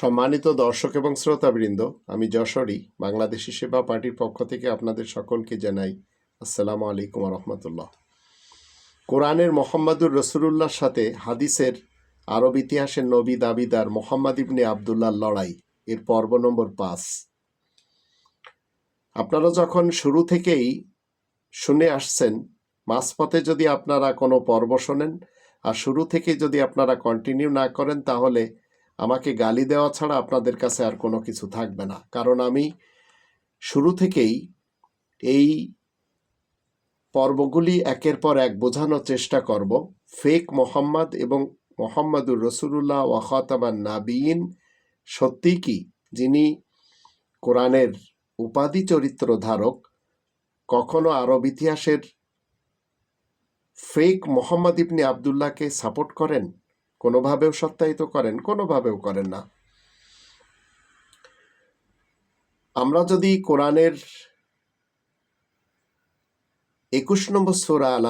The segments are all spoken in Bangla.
সম্মানিত দর্শক এবং শ্রোতাবৃন্দ, আমি যশোরী, বাংলাদেশি সেবা পার্টির পক্ষ থেকে আপনাদের সকলকে জানাই আসসালামু আলাইকুম রহমতুল্লাহ কোরআনের মোহাম্মদুর রসুলুল্লাহর সাথে হাদিসের আরব ইতিহাসের নবী দাবিদার মোহাম্মদ ইবনে আবদুল্লাহ লড়াই, এর পর্ব নম্বর পাঁচ। আপনারা যখন শুরু থেকেই শুনে আসছেন, মাঝপথে যদি আপনারা কোনো পর্ব শোনেন, আর শুরু থেকে যদি আপনারা কন্টিনিউ না করেন, তাহলে আমাকে গালি দেওয়া ছাড়া আপনাদের কাছে আর কোনো কিছু থাকবে না। কারণ আমি শুরু থেকেই এই পর্বগুলি একের পর এক বোঝানোর চেষ্টা করব। ফেক মোহাম্মদ এবং মোহাম্মদুর রসুল্লাহ ওয়াখাতামান নাবিন সত্যি কি? যিনি কোরআনের উপাধি চরিত্র ধারক, কখনো আরব ইতিহাসের ফেক মোহাম্মদ ইবনে আবদুল্লাহকে সাপোর্ট করেন? কোনোভাবেও সত্যায়িত করেন, কোনোভাবেও করেন না। আমরা যদি কোরআনের একুশ নম্বর সোরা আল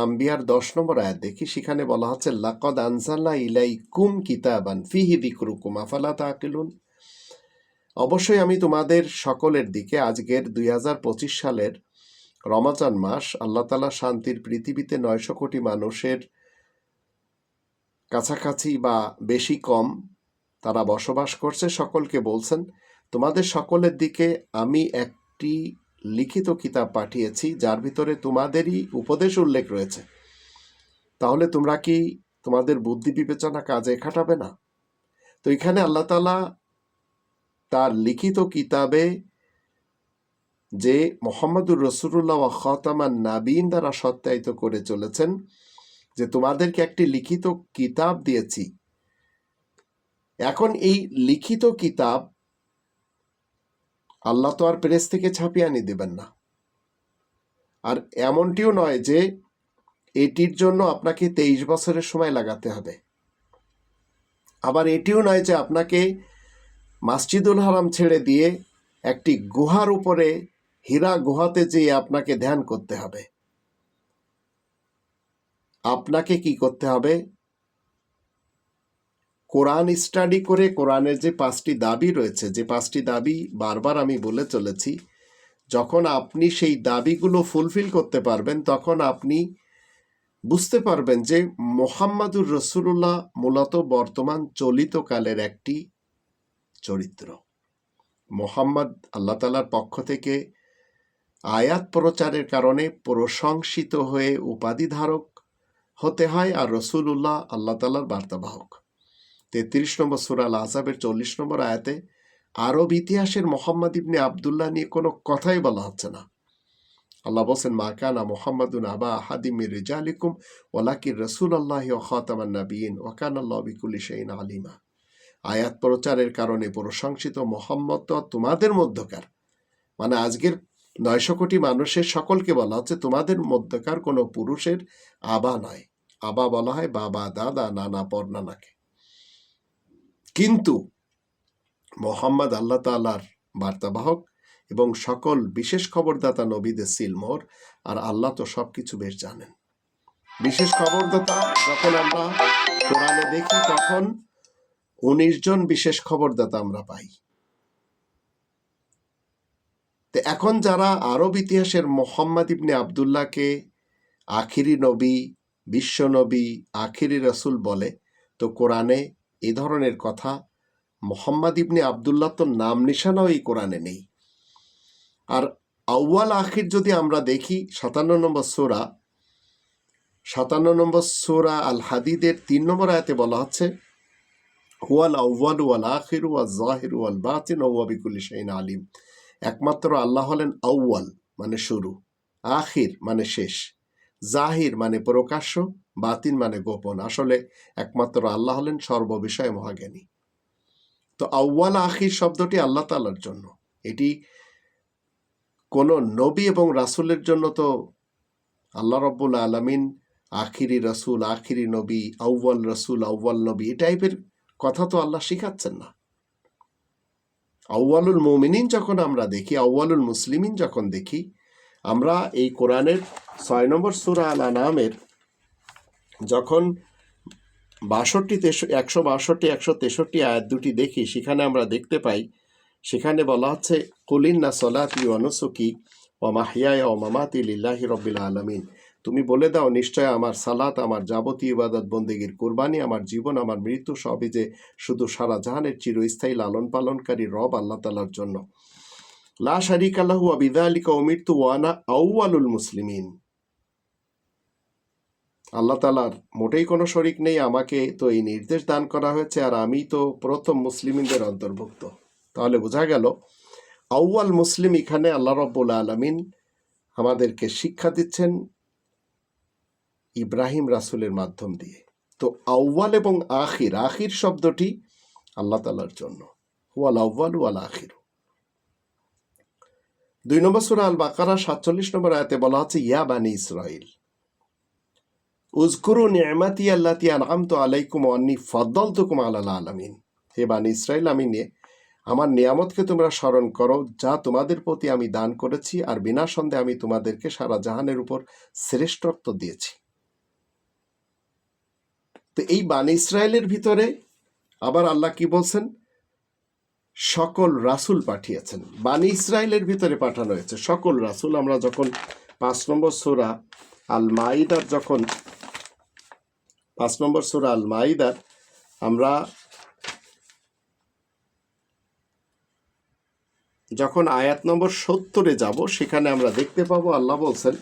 দশ নম্বর আয়াত দেখি, সেখানে বলা হচ্ছে, লাকদ আনজাল্লা ইলাই কুম কিতাবান ফিহি দিকরুকুম আফালা তাকিলুন? অবশ্যই আমি তোমাদের সকলের দিকে আজকের দুই হাজার পঁচিশ সালের রমাজান মাস, আল্লাহ তালা শান্তির পৃথিবীতে নয়শো কোটি মানুষের কাছাকাছি বা বেশি কম তারা বসবাস করছে, সকলকে বলছেন, তোমাদের সকলের দিকে আমি একটি লিখিত কিতাব পাঠিয়েছি, যার ভিতরে তোমাদেরই উপদেশ উল্লেখ রয়েছে। তাহলে তোমরা কি তোমাদের বুদ্ধি বিবেচনা কাজে খাটাবে না? তো এখানে আল্লাহ তালা তার লিখিত কিতাবে যে মোহাম্মদুর রসুল্লাহ খতামান নাবিন দ্বারা সত্যায়িত করে চলেছেন যে তোমাদেরকে একটি লিখিত কিতাব দিয়েছি। এখন এই লিখিত কিতাব আল্লাহ তো আর প্রেস থেকে ছাপিয়ে আনি দেবেন না। আর এমনটিও নয় যে এটির জন্য আপনাকে তেইশ বছরের সময় লাগাতে হবে। আবার এটিও নয় যে আপনাকে মাসজিদুল হারাম ছেড়ে দিয়ে একটি গুহার উপরে, হীরা গুহাতে যেয়ে আপনাকে ধ্যান করতে হবে। আপনাকে কি করতে হবে? কোরআন স্টাডি করে কোরআনের যে পাঁচটি দাবি রয়েছে, যে পাঁচটি দাবি বারবার আমি বলে চলেছি, যখন আপনি সেই দাবিগুলো ফুলফিল করতে পারবেন, তখন আপনি বুঝতে পারবেন যে মোহাম্মদুর রসুল্লাহ মূলত বর্তমান চলিত কালের একটি চরিত্র। মোহাম্মদ আল্লাহ তালার পক্ষ থেকে আয়াত প্রচারের কারণে প্রশংসিত হয়ে উপাধি ধারক হতে হয় আর রসুল্লাহ আল্লাহ তালার বার্তাবাহক। তেত্রিশ নম্বর সুরাল আজাবের চল্লিশ নম্বর আয়াতে আরব ইতিহাসের মোহাম্মদ ইবনে আবদুল্লাহ নিয়ে কোনো কথাই বলা হচ্ছে না। আল্লাহ বলছেন, মা কানা মোহাম্মদুন আবা হাদিমির রিজালিকুম ওলাকির রসুল আল্লাহ খাতামান নবীন ওকান আল্লাহ বিকুলি সেইন আলিমা। আয়াত প্রচারের কারণে প্রশংসিত মোহাম্মদ তো তোমাদের মধ্যকার। মানে আজকের নয়শো কোটি মানুষের সকলকে বলা হচ্ছে, তোমাদের মধ্যকার কোনো পুরুষের আবা নয়। আবা বলা হয়, বাবা, দাদা, নানা পর্নানাকে কিন্তু মোহাম্মদ আল্লাহ তালার বার্তাবাহক এবং সকল বিশেষ খবরদাতা নবীদের সিলমোর আর আল্লাহ তো সব কিছু বেশ জানেন। বিশেষ খবরদাতা যখন আমরা কোরআনে দেখি, তখন উনিশ জন বিশেষ খবরদাতা আমরা পাই। এখন যারা আরব ইতিহাসের মোহাম্মদ ইবনে আবদুল্লাহকে আখিরি নবী বিশ্ব নবী আখিরি রসুল বলে, তো কোরআনে এ ধরনের কথা? মোহাম্মদ ইবনে আবদুল্লাহ তো নাম নিশানাও এই কোরআনে নেই। আর আউ্য়াল আখির যদি আমরা দেখি, সাতান্ন নম্বর সোরা, সাতান্ন নম্বর সোরা আল হাদিদের তিন নম্বর আয়াতে বলা হচ্ছে, হুয়াল আউ্য়াল ওয়াল আখির ওয়াল জাহির ওয়াল বাতিন ওয়াবিকুল শাইন আলিম। একমাত্র আল্লাহ হলেন আউ্য়াল মানে শুরু, আখির মানে শেষ। জাহির মানে প্রকাশ্য বাতিন মানে গোপন। আসলে একমাত্র আল্লাহ হলেন সর্ববিষয়ে মহাজ্ঞানী। তো আউ্য়াল আখির শব্দটি আল্লাহ তালার জন্য। এটি কোনো নবী এবং রাসুলের জন্য তো আল্লাহ রব্বুল আলমিন আখিরি রসুল, আখিরি নবী, আউ্য়াল রসুল, আউ্য়াল নবী এই টাইপের কথা তো আল্লাহ শিখাচ্ছেন না। আউ্য়ালুল মুমিনিন যখন আমরা দেখি, আউ্য়ালুল মুসলিমিন যখন দেখি আমরা এই কোরআনের ছয় নম্বর সুরা আল আনামের যখন বাষট্টি তেষট্টি একশো বাষট্টি, একশো তেষট্টি আয়াত দুটি দেখি, সেখানে আমরা দেখতে পাই, সেখানে বলা হচ্ছে, কুলিন্না সলাতি অনুসুকি ও মাহিয়ায় ও মামাতি লিল্লাহি রব্বিল আলমিন। তুমি বলে দাও, নিশ্চয় আমার সালাত, আমার যাবতীয় ইবাদত বন্দেগীর কোরবানি, আমার জীবন, আমার মৃত্যু সবই যে শুধু সারা জাহানের চিরস্থায়ী লালন পালনকারী রব আল্লাহ তালার জন্য। লা শারিক আল্লাহু আবিদা আলিকা অমৃত্যু ওয়ানা আউয়ালুল মুসলিমিন আল্লাহ তালার মোটেই কোনো শরিক নেই, আমাকে তো এই নির্দেশ দান করা হয়েছে আর আমি তো প্রথম মুসলিমদের অন্তর্ভুক্ত। তাহলে বোঝা গেল, আউয়াল মুসলিম এখানে আল্লাহ রব্বুল আলমিন আমাদেরকে শিক্ষা দিচ্ছেন ইব্রাহিম রাসুলের মাধ্যম দিয়ে। তো আউয়াল এবং আখির আখির শব্দটি আল্লাহ তালার জন্য। ওয়াল আউ্বাল ওয়াল আখির। দুই নম্বর সুরা আল বাকারা সাতচল্লিশ নম্বর আয়াতে বলা হচ্ছে, ইয়া বানি ইসরাইল উজকুরু নিয়ামাতি আল্লাতি আনআমতু আলাইকুম আন্নি ফদ্দলতুকুম আলাল আলামিন। হে বানি ইসরাইল আমি নিয়ে আমার নিয়ামতকে তোমরা স্মরণ করো, যা তোমাদের প্রতি আমি দান করেছি, আর বিনা সন্দেহে আমি তোমাদেরকে সারা জাহানের উপর শ্রেষ্ঠত্ব দিয়েছি। তো এই বানি ইসরায়েলের ভিতরে আবার আল্লাহ কি বলছেন? সকল রাসুল পাঠিয়েছেন। বানি ইসরায়েলের ভিতরে পাঠানো হয়েছে। সকল রাসুল আমরা যখন পাঁচ নম্বর সোরা আল মাইদার যখন পাঁচ নম্বর সোরা আল মাইদার আমরা যখন আয়াত নম্বর সত্তরে যাব, সেখানে আমরা দেখতে পাবো আল্লাহ বলছেন,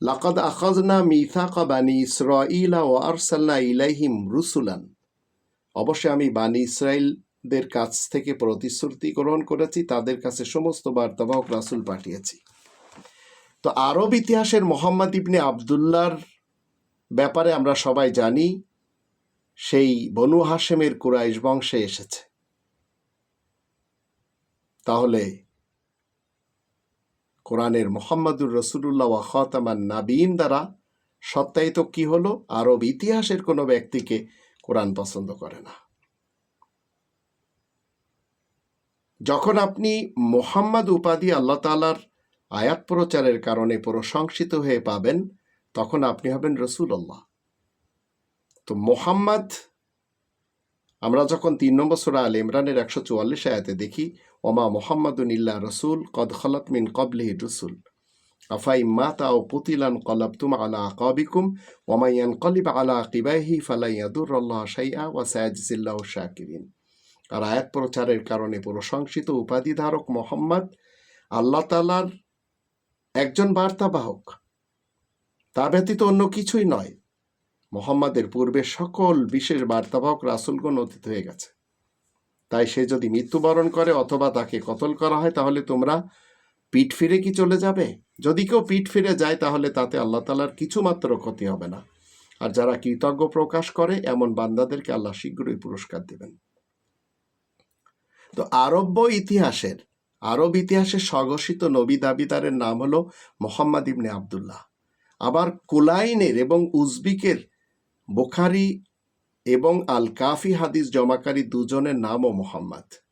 লাকাদ আখাজনা মিথাকা বানি ইসরাইলা ও আরসালনা ইলাইহিম রুসুলান। অবশ্যই আমি বানি ইসরায়েলদের কাছ থেকে প্রতিশ্রুতি গ্রহণ করেছি, তাদের কাছে সমস্ত বার্তাবাহক রাসুল পাঠিয়েছি। তো আরব ইতিহাসের মোহাম্মদ ইবনে আবদুল্লার ব্যাপারে আমরা সবাই জানি, সেই বনু হাসেমের কুরাইশ বংশে এসেছে। তাহলে কোরআনের মোহাম্মদুর রসুল্লাহ ওয়া খতামান নাবিন দ্বারা সত্যায়িত কি হলো? আরব ইতিহাসের কোনো ব্যক্তিকে কোরআন পছন্দ করে না। যখন আপনি মোহাম্মদ উপাধি আল্লাহ তালার আয়াত প্রচারের কারণে প্রশংসিত হয়ে পাবেন, তখন আপনি হবেন রসুল আল্লাহ তো মোহাম্মদ, আমরা যখন তিন নম্বর সুরা আল ইমরানের একশো চুয়াল্লিশ আয়াতে দেখি, ওমা মোহাম্মদুন ইল্লা রসুল, কদ খলত মিন কবলিহি রসুল। আফাই মাতা ও পুতিলান কলাবতুম আলা আকাবিকুম ওমাইয়ান কলিব আলা আকিবাহি ফালাইয়াদুর আল্লাহ সাইয়া ওয়া সায়াজিল্লাহ শাকিরিন আর আয়াত প্রচারের কারণে প্রশংসিত উপাধিধারক মোহাম্মদ আল্লাহ তালার একজন বার্তাবাহক। তা ব্যতীত অন্য কিছুই নয়। মোহাম্মদের পূর্বে সকল বিশেষ বার্তাবাহক রাসুলগণ অতীত হয়ে গেছে। তাই সে যদি মৃত্যুবরণ করে অথবা তাকে কতল করা হয় তাহলে তোমরা পিঠ ফিরে কি চলে যাবে? যদি কেউ পিঠ ফিরে যায়, তাহলে তাতে আল্লাহ তালার কিছু মাত্র ক্ষতি হবে না। আর যারা কৃতজ্ঞ প্রকাশ করে, এমন বান্দাদেরকে আল্লাহ শীঘ্রই পুরস্কার দেবেন। তো আরব্য ইতিহাসের, আরব ইতিহাসের স্বঘোষিত নবী দাবিদারের নাম হলো মোহাম্মদ ইবনে আবদুল্লাহ। আবার কুলাইনের এবং উজবিকের বোখারি এবং আল কাফি হাদিস জমাকারী দুজনের নামও মোহাম্মদ।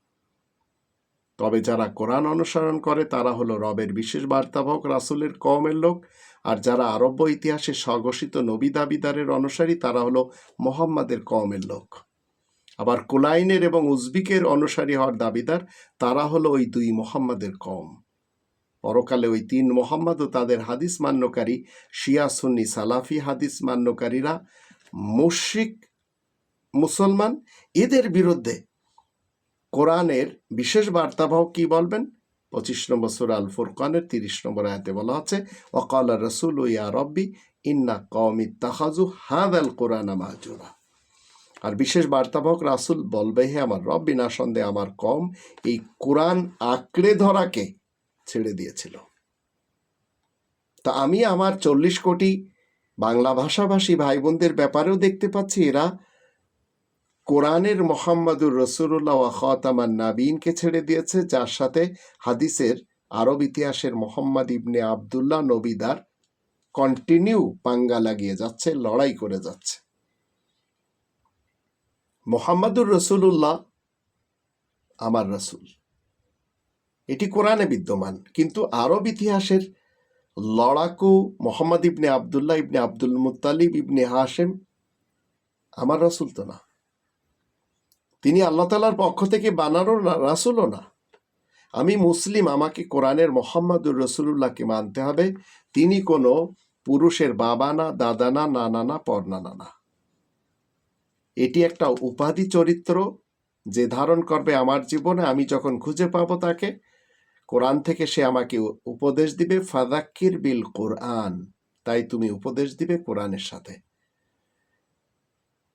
তবে যারা কোরআন অনুসরণ করে, তারা হলো রবের বিশেষ বার্তাবাহক, রাসুলের কমের লোক। আর যারা আরব্য ইতিহাসে স্বঘোষিত নবী দাবিদারের অনুসারী, তারা হলো মোহাম্মদের কমের লোক। আবার কুলাইনের এবং উজবিকের অনুসারী হওয়ার দাবিদার, তারা হলো ওই দুই মোহাম্মদের কম পরকালে ওই তিন মোহাম্মদ ও তাদের হাদিস মান্যকারী, শিয়া, সুন্নি, সালাফি হাদিস মান্যকারীরা মুশরিক, মুসলমান, এদের বিরুদ্ধে কোরআনের বিশেষ বার্তাবাহক কি বলবেন? পঁচিশ নম্বর সুরা আল ফুরকানের তিরিশ নম্বর আয়াতে বলা আছে ওকাল রসুল ইয়া রব্বি, ইন্না কমি তাহাজু হাদ আল কোরআন মাহজুরা। আর বিশেষ বার্তাবাহক রাসুল বলবে, হে আমার রব, বিনা সন্দেহে আমার কম এই কোরআন আঁকড়ে ধরাকে ছেড়ে দিয়েছিল। তা আমি আমার চল্লিশ কোটি বাংলা ভাষাভাষী ভাই বোনদের ব্যাপারেও দেখতে পাচ্ছি, এরা কোরআনের মোহাম্মদুর রসুল্লাহ খতামান নাবিনকে ছেড়ে দিয়েছে, যার সাথে হাদিসের আরব ইতিহাসের মোহাম্মদ ইবনে আবদুল্লাহ নবিদার কন্টিনিউ পাঙ্গা লাগিয়ে যাচ্ছে, লড়াই করে যাচ্ছে। মোহাম্মদুর রসুল্লাহ আমার রসুল। এটি কোরআনে বিদ্যমান, কিন্তু আরব ইতিহাসের লড়াকু Muhammad ibn Abdullah ibn Abdul Muttalib ibn Hashim আমার রসুল তো না। তিনি আল্লাহ তালার পক্ষ থেকে বানানো না রাসুলও না। আমি মুসলিম, আমাকে কোরআনের মোহাম্মদুর রসুল্লাহকে মানতে হবে। তিনি কোনো পুরুষের বাবা না, দাদা না, নানা না পর্নানা না এটি একটা উপাধি চরিত্র যে ধারণ করবে আমার জীবনে। আমি যখন খুঁজে পাবো তাকে, কোরআন থেকে সে আমাকে উপদেশ দিবে ফাদাক্কির বিল কোরআন। তাই তুমি উপদেশ দিবে কোরআনের সাথে।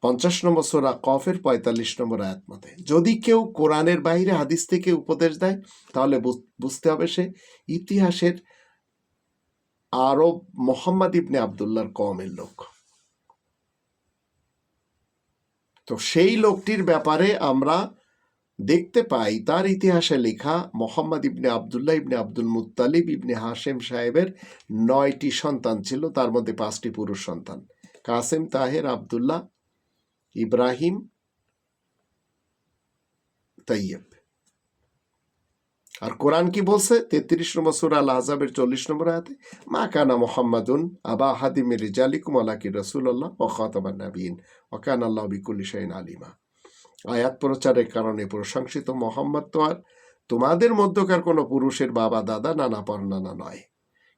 পঞ্চাশ নম্বর সোরা কফের পঁয়তাল্লিশ নম্বর আয়াত মতে, যদি কেউ কোরআনের বাইরে হাদিস থেকে উপদেশ দেয়, তাহলে বুঝ- বুঝতে হবে সে ইতিহাসের আরব মোহাম্মদ ইবনে আবদুল্লাহর কমের লোক। তো সেই লোকটির ব্যাপারে আমরা দেখতে পাই, তার ইতিহাসে লেখা Muhammad ibn Abdullah ibn Abdul Muttalib ibn Hashim সাহেবের নয়টি সন্তান ছিল, তার মধ্যে পাঁচটি পুরুষ সন্তান। Qasim, Tahir, Abdullah Ibrahim Taiyab আর কোরআন কি বলছে? তেত্রিশ নম্বর সুরা আল আজাবের চল্লিশ নম্বর আয়াতে, মা কানা মোহাম্মদুন আবা হাদিমির রিজালিকুম আলাকি রসুল্লাহ ও খাতামান নাবিন ওকান আল্লাহ বিকুল্লি শাইন আলিমা। আয়াত প্রচারের কারণে প্রশংসিত মোহাম্মদ তো আর তোমাদের মধ্যকার কোনো পুরুষের বাবা, দাদা, নানা, পরনানা নয়।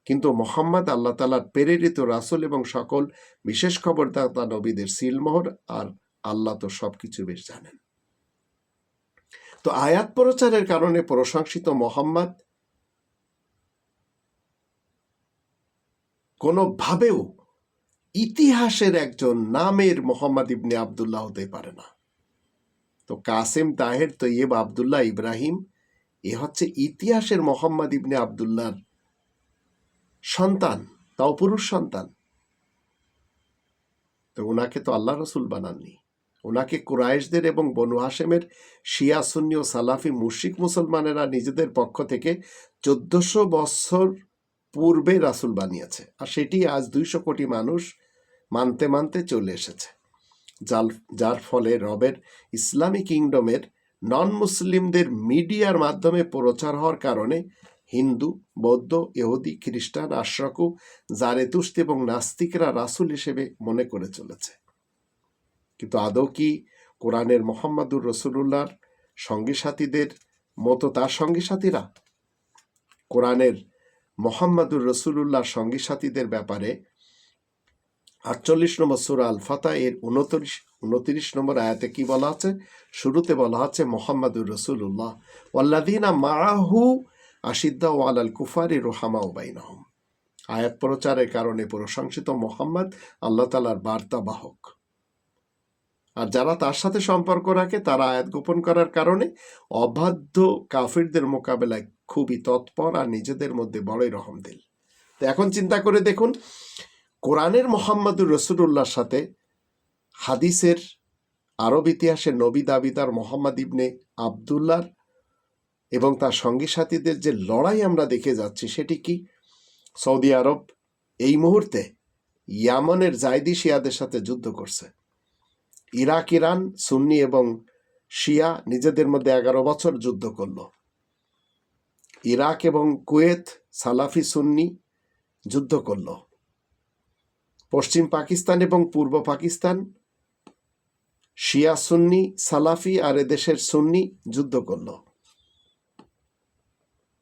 কিন্তু মোহাম্মদ আল্লাহ তালার প্রেরিত রাসুল এবং সকল বিশেষ খবরদাতা নবীদের সিলমোহর আর আল্লাহ তো সবকিছু বেশ জানেন। তো আয়াত প্রচারের কারণে প্রশংসিত মোহাম্মদ কোনোভাবেও ইতিহাসের একজন নামের মোহাম্মদ ইবনে আবদুল্লাহ হতে পারে না। তো কাসেম তাহের তো তৈয়ব আবদুল্লাহ ইব্রাহিম, এ হচ্ছে ইতিহাসের মোহাম্মদ ইবনে আবদুল্লাহর সন্তান, তাও পুরুষ সন্তান। তো ওনাকে তো আল্লাহ রসুল বানাননি। ওনাকে কুরাইশদের এবং বনু হাসেমের শিয়া, সুন্নি ও সালাফি মুশিক মুসলমানেরা নিজেদের পক্ষ থেকে চোদ্দশো বছর পূর্বে রাসুল বানিয়েছে। আর সেটি আজ দুইশো কোটি মানুষ মানতে মানতে চলে এসেছে। যার যার ফলে রবের ইসলামী কিংডমের নন মুসলিমদের মিডিয়ার মাধ্যমে প্রচার হওয়ার কারণে হিন্দু, বৌদ্ধ, ইহুদি, খ্রিস্টান, আশ্রকু, জারেতুস্ত এবং নাস্তিকরা রাসুল হিসেবে মনে করে চলেছে। কিন্তু আদৌ কি কোরআনের মোহাম্মদুর রসুল্লাহর সঙ্গী সাথীদের মতো তার সঙ্গী সাথীরা? কোরআনের মোহাম্মদুর রসুল্লাহর সঙ্গী সাথীদের ব্যাপারে আটচল্লিশ নম্বর সুরা আল ফাতা এর উনত্রিশ উনত্রিশ নম্বর আয়াতে কি বলা আছে? শুরুতে বলা আছে মোহাম্মদুর রসুল্লাহ ওয়াল্লাদিনা মাহু আশিদ্দা ওয়ালাল কুফারি রোহামা ওবাইনহম আয়াত প্রচারের কারণে প্রশংসিত মোহাম্মদ আল্লাহ তালার বার্তা বাহক আর যারা তার সাথে সম্পর্ক রাখে, তারা আয়াত গোপন করার কারণে অবাধ্য কাফিরদের মোকাবেলায় খুবই তৎপর আর নিজেদের মধ্যে বড়ই রহম দিল। তো এখন চিন্তা করে দেখুন, কোরআনের মোহাম্মদুর রসুল্লাহর সাথে হাদিসের আরব ইতিহাসের নবী দাবিদার মোহাম্মদ ইবনে আবদুল্লার এবং তার সঙ্গী সাথীদের যে লড়াই আমরা দেখে যাচ্ছি, সেটি কি? সৌদি আরব এই মুহূর্তে ইয়ামনের জায়দি শিয়াদের সাথে যুদ্ধ করছে। ইরাক, ইরান, সুন্নি এবং শিয়া নিজেদের মধ্যে এগারো বছর যুদ্ধ করল। ইরাক এবং কুয়েত সালাফি, সুন্নি যুদ্ধ করল। পশ্চিম পাকিস্তান এবং পূর্ব পাকিস্তান শিয়া, সুন্নি, সালাফি আর এদেশের সুন্নি যুদ্ধ করল।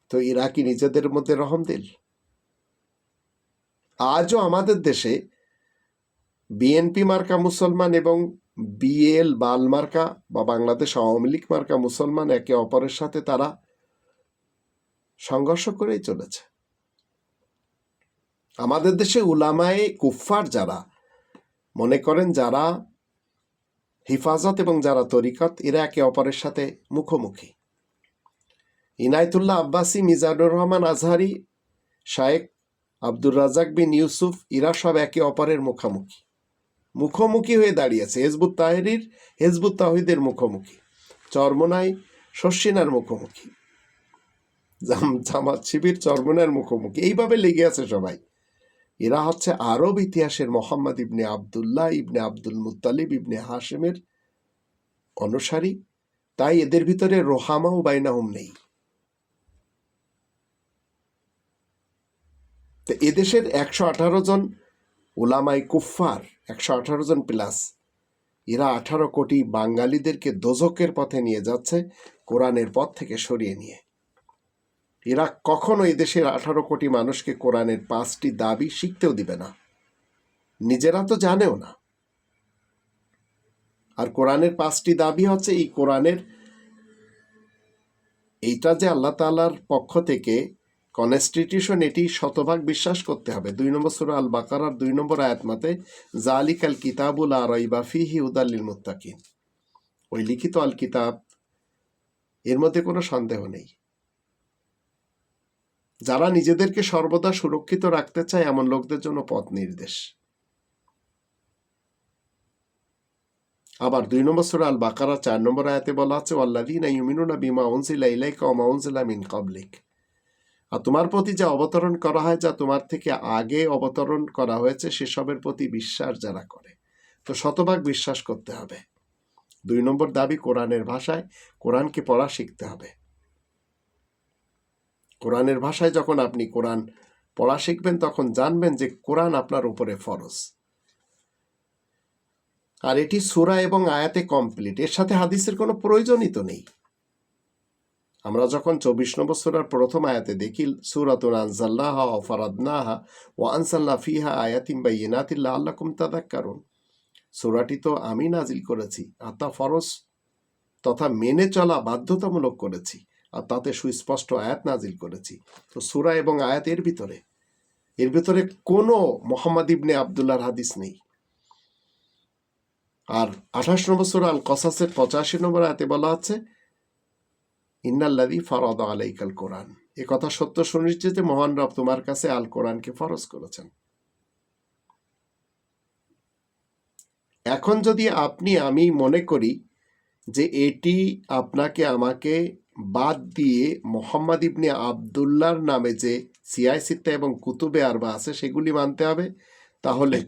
তো ইরাকি নিজেদের মধ্যে রহম দিল। আজও আমাদের দেশে বিএনপি মার্কা মুসলমান এবং বিএল বাল মার্কা বা বাংলাদেশ আওয়ামী লীগ মার্কা মুসলমান একে অপরের সাথে তারা সংঘর্ষ করেই চলেছে। আমাদের দেশে উলামায়ে কুফফার যারা, মনে করেন যারা হিফাজত এবং যারা তরিকত, এরা একে অপরের সাথে মুখোমুখি। ইনায়তুল্লাহ আব্বাসী, মিজানুর রহমান আজহারি, শায়েক আব্দুর রাজাক বিন ইউসুফ ইরা সব একে অপরের মুখোমুখি। মুখোমুখি হয়ে দাঁড়িয়েছে। হেজবুত তাহেরির, হেজবুত তাহিদের মুখোমুখি। চরমনাই শস্যিনার মুখোমুখি। জামাত শিবির চরমনার মুখোমুখি। এইভাবে লেগে আছে সবাই। এরা হচ্ছে আরব ইতিহাসের Muhammad ibn Abdullah, ibn Abdul Muttalib, ibn হাশেমের অনুসারী। তাই এদের ভিতরে রোহামা ও বাইনাহুম নেই। এদেশের একশো আঠারো জন ওলামাই কুফফার একশো আঠারো জন প্লাস। এরা আঠারো কোটি বাঙালিদেরকে দোজকের পথে নিয়ে যাচ্ছে কোরআনের পথ থেকে সরিয়ে নিয়ে। এরা কখনো এদেশের আঠারো কোটি মানুষকে কোরআনের পাঁচটি দাবি শিখতেও দিবে না। নিজেরা তো জানেও না। আর কোরআনের পাঁচটি দাবি হচ্ছে এই কোরআনের, এইটা যে আল্লাহ তাআলার পক্ষ থেকে কনস্টিটিউশন এটি শতভাগ বিশ্বাস করতে হবে। দুই নম্বর সুরা আল বাকারার দুই নম্বর আয়াত মতে জালিক আল কিতাবুল আর ফিহি উদাল্লিল মুত্তাকিন। ওই লিখিত আল কিতাব এর মধ্যে কোনো সন্দেহ নেই। যারা নিজেদেরকে সর্বদা সুরক্ষিত রাখতে চায়, এমন লোকদের জন্য পথ নির্দেশ। আবার দুই নম্বর সুরা আল বাকারা চার নম্বর আয়াতে বলা আছে, ওয়াল্লাযীনা ইউমিনুনা বিমা উনজিলা ইলাইকা ওয়া মা উনজিলা মিন ক্বাবলিক। আর তোমার প্রতি যা অবতরণ করা হয়, যা তোমার থেকে আগে অবতরণ করা হয়েছে, সেসবের প্রতি বিশ্বাস যারা করে, তো শতভাগ বিশ্বাস করতে হবে। দুই নম্বর দাবি কোরআনের ভাষায়, কোরআনকে পড়া শিখতে হবে। কোরআনের ভাষায় যখন আপনি কোরআন পড়া শিখবেন, তখন জানবেন যে কোরআন আপনার উপরে ফরজ। আর এটি সুরা এবং আয়াতে কমপ্লিট। এর সাথে হাদিসের কোনো প্রয়োজনই তো নেই। আমরা যখন চব্বিশ নম্বর সুরার প্রথম আয়াতে দেখি, সুরাতুন আনসাল্লাহা ফারাদনাহা ও আনসাল্লাহ ফিহা আয়াতিম বা ইনাতিল্লা আল্লাকুম তাদাক্কারুন। সুরাটি তো আমি নাজিল করেছি, আর তা ফরজ তথা মেনে চলা বাধ্যতামূলক করেছি, আর তাতে সুস্পষ্ট আয়াত নাজিল করেছি। তো সুরা এবং আয়াত এর ভিতরে এর ভিতরে কোনো মোহাম্মদ ইবনে আবদুল্লাহর হাদিস নেই। আর আঠাশ নম্বর সুরা আল কসাসের পঁচাশি নম্বর আয়াতে বলা আছে ইন্নাল্লাদি ফরদ আলাইকাল কোরআন। এ কথা সত্য সুনিশ্চিত মহান রব তোমার কাছে আল কোরআনকে ফরজ করেছেন। এখন যদি আপনি, আমি মনে করি যে এটি আপনাকে আমাকে বাদ দিয়ে মোহাম্মদ ইবনে আবদুল্লাহর নামে যে সিয়াই সিত্তা এবং কুতুবে আরবা আছে সেগুলি মানতে হবে, তাহলে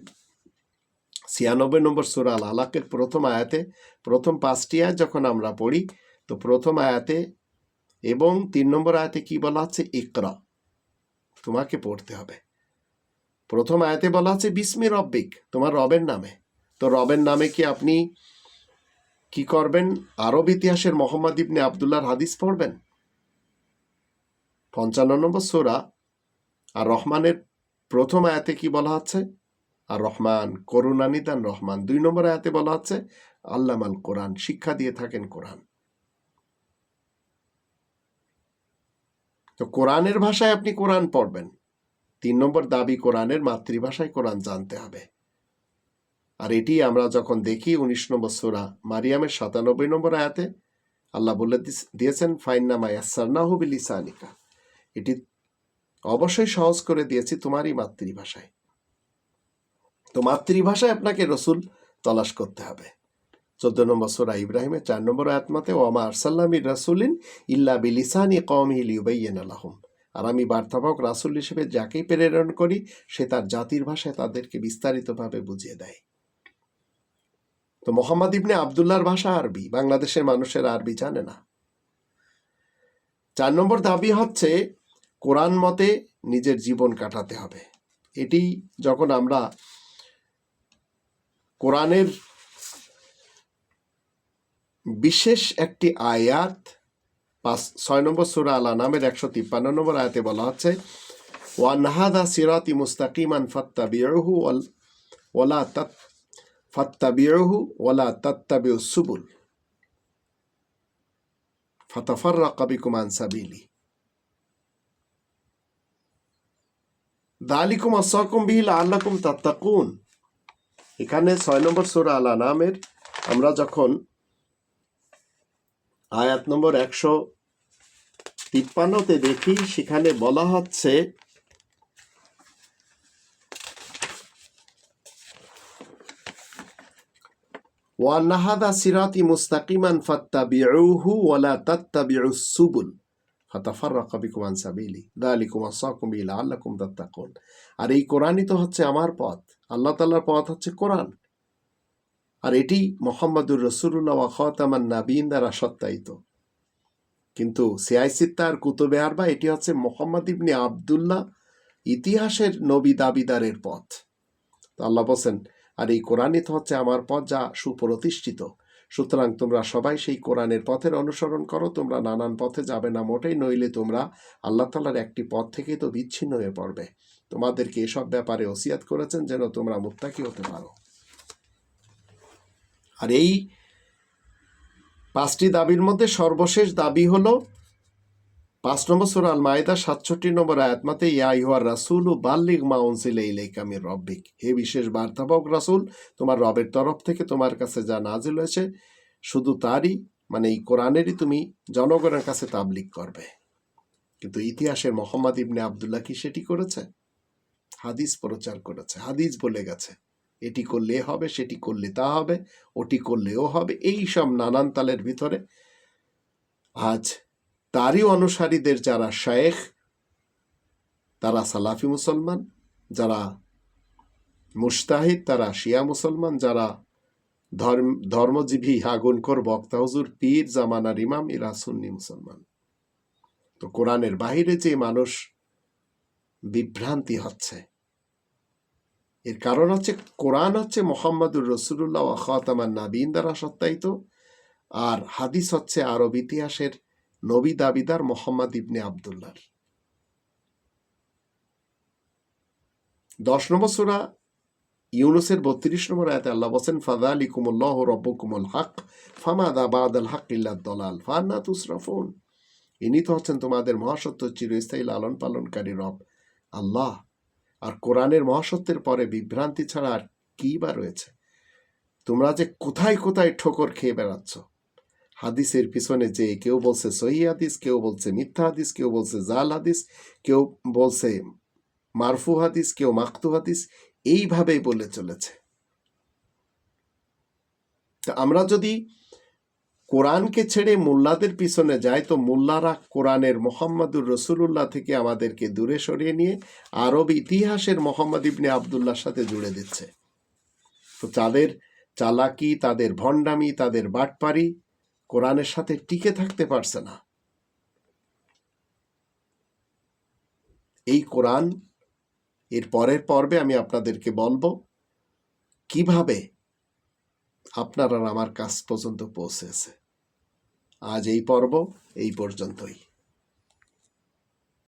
ছিয়ানব্বই নম্বর সুরা আল আলাকের প্রথম আয়াতে, প্রথম পাঁচটি আয়াত যখন আমরা পড়ি, তো প্রথম আয়াতে এবং তিন নম্বর আয়াতে কি বলা আছে? ইকরা। তোমাকে পড়তে হবে। প্রথম আয়াতে বলা আছে, বিস্মি রব্বিক তোমার রবের নামে। তো রবের নামে কি আপনি কি করবেন? আরব ইতিহাসের মোহাম্মদ ইবনে আবদুল্লাহর হাদিস পড়বেন? পঞ্চান্ন নম্বর সোরা। আর রহমানের প্রথম আয়াতে কি বলা হচ্ছে আর রহমান, করুণানিদান রহমান। দুই নম্বর আয়াতে বলা হচ্ছে আল্লামাল কোরআন শিক্ষা দিয়ে থাকেন কোরআন। তো কোরআনের ভাষায় আপনি কোরআন পড়বেন। তিন নম্বর দাবি কোরআনের মাতৃভাষায় কোরআন জানতে হবে। আর এটি আমরা যখন দেখি উনিশ নম্বর সোরা মারিয়ামের সাতানব্বই নম্বর আয়াতে, আল্লাহ বলে দিয়েছেন ফাইন্নামা ইয়াসান্নাহু বিলিসানিকা। এটি অবশ্যই সহজ করে দিয়েছি তোমারই মাতৃভাষায়। তো মাতৃভাষায় আপনাকে রসুল তলাশ করতে হবে। চোদ্দ নম্বর সোরা ইব্রাহিমের চার নম্বর আয়াতমাতে ওয়ামা আরসাল্লামি রাসুলিন ইল্লা বিলিসানি কওমি লিউবাইয়েন আলাহুম আর আমি বার্তাবক রাসুল হিসেবে যাকেই প্রেরণ করি, সে তার জাতির ভাষায় তাদেরকে বিস্তারিতভাবে বুঝিয়ে দেয়। তো মোহাম্মদ ইবনে আবদুল্লাহর ভাষা আরবি, বাংলাদেশের মানুষের আরবি জানে না। চার নম্বর দাবি হচ্ছে, কোরআন মতে নিজের জীবন কাটাতে হবে। এটি যখন আমরা কোরআনের বিশেষ একটি আয়াত পাঁচ, ছয় নম্বর সুরা আলা নামের একশো তিপ্পান্ন নম্বর আয়াতে বলা হচ্ছে ওয়ানহাদা সিরাতি মুস্তাকিমান ফাত্তা বিরহু ওলা তৎ ফাত্তা বিরহু ওলা তত্তাবিউ সুবুল ফাতাফার রাকাবিকুম আনসাবিলি দালিকুম আসাকুম বিহিল আল্লাকুম তাত্তাকুন। এখানে ছয় নম্বর সুরা আলা নামের আমরা যখন আয়াত নম্বর একশো তিপ্পান্নতে দেখি, সেখানে বলা হচ্ছে ওয়ান্নাহাদা সিরাতি মুস্তাকিমান ফাত্তাবিউহু ওয়ালা তাত্তাবিউস সুবুল ফাতাফাররাকা বিকুম আন সাবিলি যালিকুম আসাকুম বিহি লাআল্লাকুম তাত্তাকুন। আর এই কোরআনই তো হচ্ছে আমার পথ। আল্লাহ তাআলার পথ হচ্ছে কোরআন। আর এটি মোহাম্মদুর রসুল্লাহ খাতামান নাবিয়িন দ্বারা সত্যায়িত। কিন্তু সিয়াই সিত্তা আর কুতুবে আরবা, এটি হচ্ছে মোহাম্মদ ইবনে আবদুল্লাহ ইতিহাসের নবী দাবিদারের পথ। আল্লাহ বলছেন, আর এই কোরআনই তো হচ্ছে আমার পথ যা সুপ্রতিষ্ঠিত। সুতরাং তোমরা সবাই সেই কোরআনের পথের অনুসরণ করো, তোমরা নানান পথে যাবে না মোটেই, নইলে তোমরা আল্লাহ তালার একটি পথ থেকেই তো বিচ্ছিন্ন হয়ে পড়বে। তোমাদেরকে এসব ব্যাপারে ওসিয়াত করেছেন যেন তোমরা মুত্তাকি হতে পারো। আর এই পাঁচটি দাবির মধ্যে সর্বশেষ দাবি হলো পাঁচ নম্বর সুরা আল মায়দা সাতষট্টি নম্বর আয়াত মতে, ইয়া ইহুয়ার রাসুল ও বাল্লিক মা উনসিলে ইলাইকামির রব্বিক। হে বিশেষ বার্তাবক রাসুল, তোমার রবের তরফ থেকে তোমার কাছে যা নাজিল হয়েছে, শুধু তারই মানে এই কোরআনেরই তুমি জনগণের কাছে তাবলিক করবে। কিন্তু ইতিহাসের মোহাম্মদ ইবনে আবদুল্লাহ কি সেটি করেছে? হাদিস প্রচার করেছে, হাদিস বলে গেছে। এটি করলে হবে, সেটি করলে তা হবে, ওটি করলেও হবে, এই সব নানান তালের ভিতরে। আজ তারই অনুসারীদের যারা শায়েখ, তারা সালাফি মুসলমান, যারা মুস্তাহিদ তারা শিয়া মুসলমান, যারা ধর্ম, ধর্মজীবী আগুনকর বক্তা, হুজুর, পীর, জামানার ইমাম, এরা সুন্নি মুসলমান। তো কোরআনের বাহিরে যে মানুষ বিভ্রান্তি হচ্ছে এর কারণ হচ্ছে কোরআন হচ্ছে মোহাম্মদুর রসুল্লাহ খাতামান নাবিন দ্বারা সত্যায়িত। আর হাদিস হচ্ছে আরব ইতিহাসের নবী দাবিদার মোহাম্মদ ইবনে আবদুল্লার দশ নম্বর সুরা ইউনুসের বত্রিশ নম্বর আয়াতে আল্লাহ বসেন ফাদা আলী কুমুল্লাহ রব্বকুমুল হক ফামাদা বাদ আল হক ইল্লা দলাল ফান্না তুসরাফুন। ইনি তো হচ্ছেন তোমাদের মহাসত্য চিরস্থায়ী লালন পালনকারী রব, আল্লাহ। আর কোরআনের মহাসত্যের পরে বিভ্রান্তি ছাড়া আর কি বা রয়েছে? তোমরা যে কোথায় কোথায় ঠোকর খেয়ে বেড়াচ্ছ? হাদিসের পিছনে যে কেউ বলছে সহি হাদিস, কেউ বলছে মিথ্যা হাদিস, কেউ বলছে জাল হাদিস, কেউ বলছে মারফু হাদিস, কেউ মাকতু হাদিস, এইভাবেই বলে চলেছে। তা আমরা যদি কোরআনকে ছেড়ে মোল্লাদের পিছনে যায়, তো মোল্লারা কোরআনের মোহাম্মদুর রসুল্লাহ থেকে আমাদেরকে দূরে সরিয়ে নিয়ে আরব ইতিহাসের মোহাম্মদ ইবনে আবদুল্লার সাথে জুড়ে দিচ্ছে। তো তাদের চালাকি, তাদের ভণ্ডামি, তাদের বাটপারি কোরআনের সাথে টিকে থাকতে পারছে না। এই কোরআন এর পরের পর্বে আমি আপনাদেরকে বলব কীভাবে আপনার আমার কাছ পর্যন্ত পৌঁছেছে। আজ এই পর্ব এই পর্যন্তই।